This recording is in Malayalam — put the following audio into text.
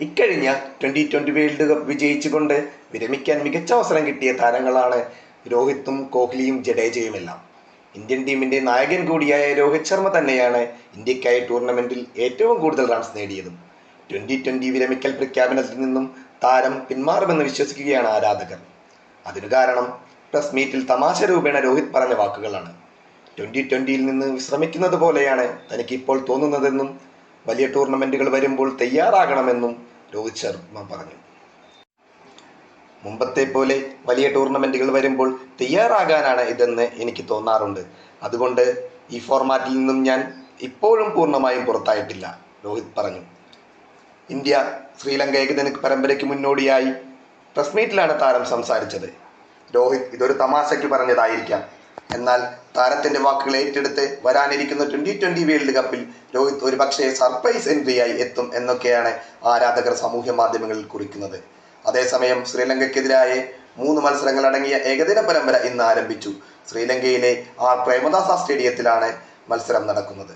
ഇക്കഴിഞ്ഞ ട്വന്റി ട്വന്റി വേൾഡ് കപ്പ് വിജയിച്ചുകൊണ്ട് വിരമിക്കാൻ മികച്ച അവസരം കിട്ടിയ താരങ്ങളാണ് രോഹിത്തും കോഹ്ലിയും ജഡേജയുമെല്ലാം. ഇന്ത്യൻ ടീമിന്റെ നായകൻ കൂടിയായ രോഹിത് ശർമ്മ തന്നെയാണ് ഇന്ത്യക്കായി ടൂർണമെന്റിൽ ഏറ്റവും കൂടുതൽ റൺസ് നേടിയതും. ട്വന്റി ട്വന്റി വിരമിക്കൽ പ്രഖ്യാപനത്തിൽ നിന്നും താരം പിന്മാറുമെന്ന് വിശ്വസിക്കുകയാണ് ആരാധകർ. അതിനു കാരണം പ്രസ് മീറ്റിൽ തമാശ രൂപേണ രോഹിത് പറഞ്ഞ വാക്കുകളാണ്. ട്വന്റി ട്വന്റിയിൽ നിന്ന് വിശ്രമിക്കുന്നത് പോലെയാണ് തനിക്ക് ഇപ്പോൾ തോന്നുന്നതെന്നും വലിയ ടൂർണമെന്റുകൾ വരുമ്പോൾ തയ്യാറാകണമെന്നും രോഹിത് ശർമ്മ പറഞ്ഞു. മുമ്പത്തെ പോലെ വലിയ ടൂർണമെന്റുകൾ വരുമ്പോൾ തയ്യാറാകാനാണ് ഇതെന്ന് എനിക്ക് തോന്നാറുണ്ട്. അതുകൊണ്ട് ഈ ഫോർമാറ്റിൽ നിന്നും ഞാൻ ഇപ്പോഴും പൂർണമായും പുറത്തായിട്ടില്ല രോഹിത് പറഞ്ഞു. ഇന്ത്യ ശ്രീലങ്ക ഏകദിന പരമ്പരയ്ക്ക് മുന്നോടിയായി പ്രസ് മീറ്റിലാണ് താരം സംസാരിച്ചത്. രോഹിത് ഇതൊരു തമാശയ്ക്ക് പറഞ്ഞതായിരിക്കാം. എന്നാൽ താരത്തിന്റെ വാക്കുകൾ ഏറ്റെടുത്ത് വരാനിരിക്കുന്ന ട്വന്റി ട്വന്റി വേൾഡ് കപ്പിൽ രോഹിത് ഒരു പക്ഷേ സർപ്രൈസ് എൻട്രിയായി എത്തും എന്നൊക്കെയാണ് ആരാധകർ സാമൂഹ്യ മാധ്യമങ്ങളിൽ കുറിക്കുന്നത്. അതേസമയം ശ്രീലങ്കയ്ക്കെതിരായ മൂന്ന് മത്സരങ്ങൾ അടങ്ങിയ ഏകദിന പരമ്പര ഇന്ന് ആരംഭിച്ചു. ശ്രീലങ്കയിലെ ആർ പ്രേമദാസ സ്റ്റേഡിയത്തിലാണ് മത്സരം നടക്കുന്നത്.